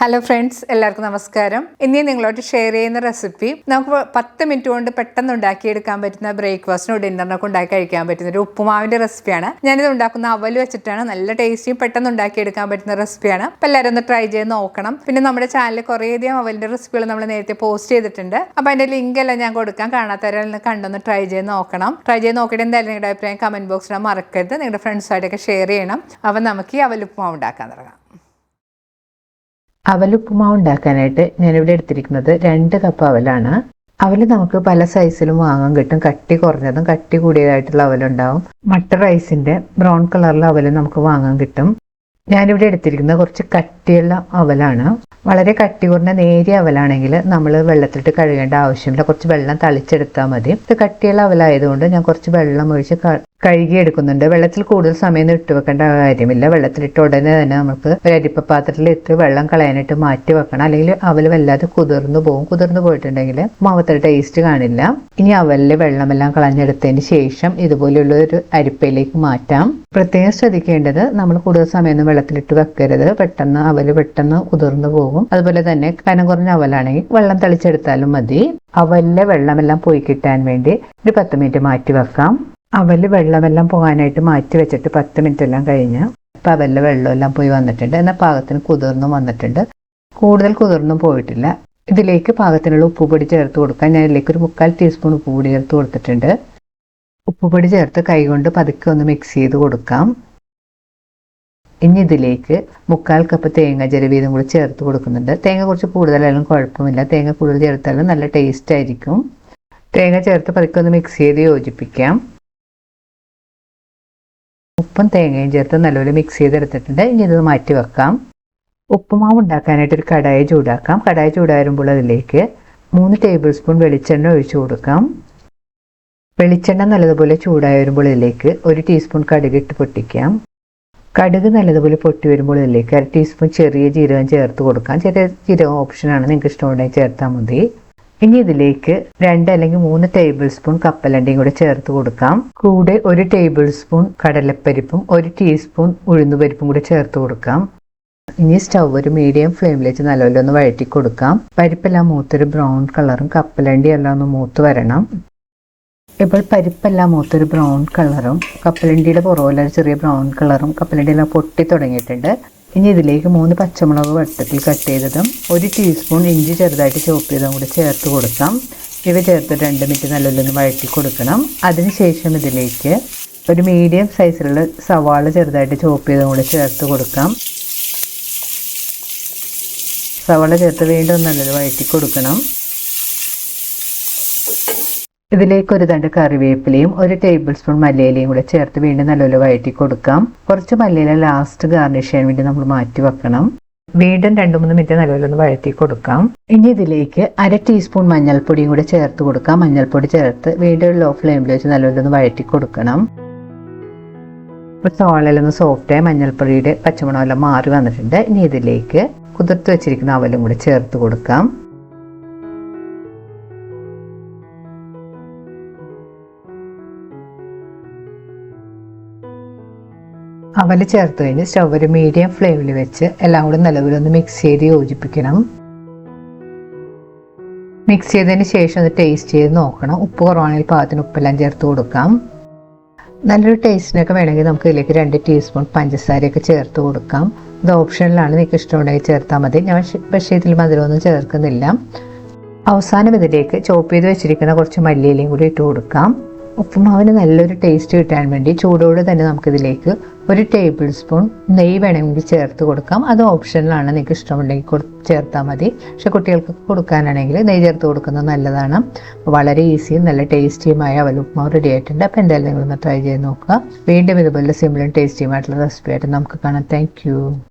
Hello friends എല്ലാവർക്കും നമസ്കാരം. ഇനി നിങ്ങളോട് ഷെയർ ചെയ്യുന്ന റെസിപ്പി നമുക്ക് പത്ത് മിനിറ്റ് കൊണ്ട് പെട്ടെന്ന് ഉണ്ടാക്കിയെടുക്കാൻ പറ്റുന്ന ബ്രേക്ക്ഫാസ്റ്റിനോ ഡിന്നറിനൊക്കെ ഉണ്ടാക്കി കഴിക്കാൻ പറ്റുന്ന ഒരു ഉപ്പുമാവിന്റെ റെസിപ്പിയാണ് ഞാനിത് ഉണ്ടാക്കുന്ന അവൽ വെച്ചിട്ടാണ് നല്ല ടേസ്റ്റിയും പെട്ടെന്ന് ഉണ്ടാക്കിയെടുക്കാൻ പറ്റുന്ന റെസിപ്പിയാണ് അപ്പോൾ എല്ലാവരും ഒന്ന് ട്രൈ ചെയ്ത് നോക്കണം. പിന്നെ നമ്മുടെ ചാനലിൽ കുറേയധികം അവലിന്റെ റെസിപ്പികൾ നമ്മൾ നേരത്തെ പോസ്റ്റ് ചെയ്തിട്ടുണ്ട്. അപ്പോൾ അതിന്റെ ലിങ്ക് എല്ലാം ഞാൻ കൊടുക്കാം. കാണാത്തവരെല്ലാം കണ്ടൊന്ന് ട്രൈ ചെയ്ത് നോക്കണം. ട്രൈ ചെയ്ത് നോക്കിയിട്ട് എന്തായാലും നിങ്ങളുടെ അഭിപ്രായം കമന്റ് ബോക്സിലാണ് മറക്കരുത്. നിങ്ങളുടെ ഫ്രണ്ട്സായിട്ടൊക്കെ ഷെയർ ചെയ്യണം. അപ്പം നമുക്ക് ഈ അവൽ ഉപ്പുമാവ് ഉണ്ടാക്കാൻ തുടങ്ങാം. അവലുപ്പുമാവ് ഉണ്ടാക്കാനായിട്ട് ഞാനിവിടെ എടുത്തിരിക്കുന്നത് രണ്ട് കപ്പ് അവലാണ്. അവൽ നമുക്ക് പല സൈസിലും വാങ്ങാൻ കിട്ടും. കട്ടി കുറഞ്ഞതും കട്ടി കൂടിയതായിട്ടുള്ള അവലുണ്ടാവും. മട്ട റൈസിന്റെ ബ്രൗൺ കളറിലെ അവൽ നമുക്ക് വാങ്ങാൻ കിട്ടും. ഞാനിവിടെ എടുത്തിരിക്കുന്നത് കുറച്ച് കട്ടിയുള്ള അവലാണ്. വളരെ കട്ടി കുറഞ്ഞ നേരിയ അവലാണെങ്കിൽ നമ്മൾ വെള്ളത്തിലിട്ട് കഴുകേണ്ട ആവശ്യമില്ല. കുറച്ച് വെള്ളം തളിച്ചെടുത്താൽ മതി. ഇത് കട്ടിയുള്ള അവലായതുകൊണ്ട് ഞാൻ കുറച്ച് വെള്ളം ഒഴിച്ച് കഴുകി എടുക്കുന്നുണ്ട് വെള്ളത്തിൽ കൂടുതൽ സമയം ഇട്ട് വെക്കേണ്ട കാര്യമില്ല. വെള്ളത്തിലിട്ട് ഉടനെ തന്നെ നമുക്ക് ഒരു അരിപ്പ പാത്രത്തിൽ ഇട്ട് വെള്ളം കളയാനായിട്ട് മാറ്റി വെക്കണം. അല്ലെങ്കിൽ അവൽ വല്ലാതെ കുതിർന്നു പോകും കുതിർന്നു പോയിട്ടുണ്ടെങ്കിൽ മാവത്തിൽ ടേസ്റ്റ് കാണില്ല. ഇനി അവലിലെ വെള്ളമെല്ലാം കളഞ്ഞെടുത്തതിന് ശേഷം ഇതുപോലെയുള്ള ഒരു അരിപ്പയിലേക്ക് മാറ്റാം. പ്രത്യേകം ശ്രദ്ധിക്കേണ്ടത് നമ്മൾ കൂടുതൽ സമയമൊന്നും വെള്ളത്തിലിട്ട് വെക്കരുത്. പെട്ടെന്ന് അവൽ പെട്ടെന്ന് കുതിർന്നു പോകും. അതുപോലെ തന്നെ കനം കുറഞ്ഞ അവലാണെങ്കിൽ വെള്ളം തളിച്ചെടുത്താലും മതി. അവലിലെ വെള്ളമെല്ലാം പോയി കിട്ടാൻ വേണ്ടി ഒരു പത്ത് മിനിറ്റ് മാറ്റി വെക്കാം. അവൽ വെള്ളമെല്ലാം പോകാനായിട്ട് മാറ്റി വെച്ചിട്ട് പത്ത് മിനിറ്റ് എല്ലാം കഴിഞ്ഞ് അവലിലെ വെള്ളമെല്ലാം പോയി വന്നിട്ടുണ്ട്. എന്നാൽ പാകത്തിന് കുതിർന്നും വന്നിട്ടുണ്ട്. കൂടുതൽ കുതിർന്നും പോയിട്ടില്ല. ഇതിലേക്ക് പാകത്തിനുള്ള ഉപ്പുപൊടി ചേർത്ത് കൊടുക്കാൻ ഞാൻ ഇതിലേക്ക് ഒരു മുക്കാൽ ടീസ്പൂൺ ഉപ്പുപൊടി ചേർത്ത് കൊടുത്തിട്ടുണ്ട്. ഉപ്പുപൊടി ചേർത്ത് കൈകൊണ്ട് പതുക്കെ ഒന്ന് മിക്സ് ചെയ്ത് കൊടുക്കാം. ഇനി ഇതിലേക്ക് മുക്കാൽ കപ്പ് തേങ്ങ ജലവീതം കൂടി ചേർത്ത് കൊടുക്കുന്നുണ്ട്. തേങ്ങ കുറച്ച് കൂടുതലായാലും കുഴപ്പമില്ല. തേങ്ങ കൂടുതൽ ചേർത്താലും നല്ല ടേസ്റ്റ് ആയിരിക്കും. തേങ്ങ ചേർത്ത് പതുക്കെ ഒന്ന് മിക്സ് ചെയ്ത് യോജിപ്പിക്കാം. ഉപ്പും തേങ്ങയും ചേർത്ത് നല്ലപോലെ മിക്സ് ചെയ്തെടുത്തിട്ടുണ്ട്. ഇനി ഇത് മാറ്റി വെക്കാം. ഉപ്പുമാവ് ഉണ്ടാക്കാനായിട്ട് ഒരു കടായി ചൂടാക്കാം. കടായി ചൂടാകുമ്പോൾ അതിലേക്ക് മൂന്ന് ടേബിൾ സ്പൂൺ വെളിച്ചെണ്ണ ഒഴിച്ച് കൊടുക്കാം. വെളിച്ചെണ്ണ നല്ലതുപോലെ ചൂടായി വരുമ്പോൾ ഇതിലേക്ക് ഒരു ടീസ്പൂൺ കടുക് ഇട്ട് പൊട്ടിക്കാം. കടുക് നല്ലതുപോലെ പൊട്ടി വരുമ്പോൾ ഇതിലേക്ക് അര ടീസ്പൂൺ ചെറിയ ജീരകം ചേർത്ത് കൊടുക്കാം. ചെറിയ ജീരകം ഓപ്ഷനാണ് നിങ്ങൾക്ക് ഇഷ്ടമുണ്ടെങ്കിൽ ചേർത്താൽ മതി. ഇനി ഇതിലേക്ക് രണ്ട് അല്ലെങ്കിൽ മൂന്ന് ടേബിൾ സ്പൂൺ കപ്പലണ്ടിയും കൂടെ ചേർത്ത് കൊടുക്കാം. കൂടെ ഒരു ടേബിൾ സ്പൂൺ കടലപ്പരിപ്പും ഒരു ടീസ്പൂൺ ഉഴുന്നുപരിപ്പും കൂടെ ചേർത്ത് കൊടുക്കാം. ഇനി സ്റ്റൗ ഒരു മീഡിയം ഫ്ലെയിമിൽ വെച്ച് നല്ലപോലെ ഒന്ന് വഴറ്റി കൊടുക്കാം. പരിപ്പെല്ലാം മൂത്തൊരു ബ്രൗൺ കളറും കപ്പലണ്ടി എല്ലാം ഒന്ന് മൂത്ത് വരണം. ഇപ്പോൾ പരിപ്പെല്ലാം മൂത്തൊരു ബ്രൗൺ കളറും കപ്പലണ്ടിയുടെ പുറകിലൊരു ചെറിയ ബ്രൗൺ കളറും കപ്പലണ്ടി എല്ലാം പൊട്ടി തുടങ്ങിയിട്ടുണ്ട്. ഇനി ഇതിലേക്ക് മൂന്ന് പച്ചമുളക് വട്ടത്തിൽ കട്ട് ചെയ്തതും ഒരു ടീസ്പൂൺ ഇഞ്ചി ചെറുതായിട്ട് ചോപ്പ് ചെയ്തതും കൂടി ചേർത്ത് കൊടുക്കാം. ഇവ ചേർത്ത് രണ്ട് മിനിറ്റ് നല്ലൊന്ന് വഴറ്റി കൊടുക്കണം. അതിനുശേഷം ഇതിലേക്ക് ഒരു മീഡിയം സൈസിലുള്ള സവാള ചെറുതായിട്ട് ചോപ്പ് ചെയ്തതും കൂടി ചേർത്ത് കൊടുക്കാം. സവാള ചേർത്ത് വീണ്ടും നല്ലത് വഴറ്റി കൊടുക്കണം. ഇതിലേക്ക് ഒരു തണ്ട് കറിവേപ്പിലയും ഒരു ടേബിൾ സ്പൂൺ മല്ലിയിലയും കൂടെ ചേർത്ത് വീണ്ടും നല്ലപോലെ വഴറ്റി കൊടുക്കാം. കുറച്ച് മല്ലിയില ലാസ്റ്റ് ഗാർണിഷ് ചെയ്യാൻ വേണ്ടി നമ്മൾ മാറ്റി വെക്കണം. വീണ്ടും രണ്ടു മൂന്ന് മിനിറ്റ് നല്ലപോലെ ഒന്ന് വഴറ്റി കൊടുക്കാം. ഇനി ഇതിലേക്ക് അര ടീസ്പൂൺ മഞ്ഞൾപ്പൊടിയും കൂടെ ചേർത്ത് കൊടുക്കാം. മഞ്ഞൾപ്പൊടി ചേർത്ത് വീണ്ടും ലോ ഫ്ലെയിമിൽ വെച്ച് നല്ലപോലെ ഒന്ന് വഴറ്റി കൊടുക്കണം. ഇപ്പോൾ സോളയിലൊന്ന് സോഫ്റ്റായി മഞ്ഞൾപ്പൊടിയുടെ പച്ചമുളകെല്ലാം മാറി വന്നിട്ടുണ്ട്. ഇനി ഇതിലേക്ക് കുതിർത്ത് വെച്ചിരിക്കുന്ന അവലും കൂടെ ചേർത്ത് കൊടുക്കാം. അവൽ ചേർത്ത് കഴിഞ്ഞ് സ്റ്റവ് ഒരു മീഡിയം ഫ്ലെയിമിൽ വെച്ച് എല്ലാം കൂടി നല്ലപോലെ ഒന്ന് മിക്സ് ചെയ്ത് യോജിപ്പിക്കണം. മിക്സ് ചെയ്തതിന് ശേഷം ഒന്ന് ടേസ്റ്റ് ചെയ്ത് നോക്കണം. ഉപ്പ് കുറവാണെങ്കിൽ പാകത്തിന് ഉപ്പെല്ലാം ചേർത്ത് കൊടുക്കാം. നല്ലൊരു ടേസ്റ്റിനൊക്കെ വേണമെങ്കിൽ നമുക്ക് ഇതിലേക്ക് രണ്ട് ടീസ്പൂൺ പഞ്ചസാരയൊക്കെ ചേർത്ത് കൊടുക്കാം. ഇത് ഓപ്ഷനിലാണ് നിങ്ങൾക്ക് ഇഷ്ടമുണ്ടെങ്കിൽ ചേർത്താൽ മതി. ഞാൻ പക്ഷേ ഇതിൽ മധുരമൊന്നും ചേർക്കുന്നില്ല. അവസാനം ഇതിലേക്ക് ചോപ്പ് ചെയ്ത് വെച്ചിരിക്കുന്ന കുറച്ച് മല്ലിയിലയും കൂടി ഇട്ട് കൊടുക്കാം. ഉപ്പുമാവിന് നല്ലൊരു ടേസ്റ്റ് കിട്ടാൻ വേണ്ടി ചൂടോടെ തന്നെ നമുക്കിതിലേക്ക് ഒരു ടേബിൾ സ്പൂൺ നെയ്യ് വേണമെങ്കിൽ ചേർത്ത് കൊടുക്കാം. അത് ഓപ്ഷനിലാണ് നിങ്ങൾക്ക് ഇഷ്ടമുണ്ടെങ്കിൽ ചേർത്താൽ മതി. പക്ഷെ കുട്ടികൾക്ക് കൊടുക്കാനാണെങ്കിൽ നെയ്യ് ചേർത്ത് കൊടുക്കുന്നത് നല്ലതാണ്. വളരെ ഈസിയും നല്ല ടേസ്റ്റിയുമായ അവൽ ഉപ്പുമാവ് റെഡി ആയിട്ടുണ്ട്. അപ്പോൾ എന്തായാലും നിങ്ങളൊന്ന് ട്രൈ ചെയ്ത് നോക്കുക. വീണ്ടും ഇതുപോലെ സിമ്പിളും ടേസ്റ്റിയുമായിട്ടുള്ള റെസിപ്പി ആയിട്ട് നമുക്ക് കാണാം. താങ്ക്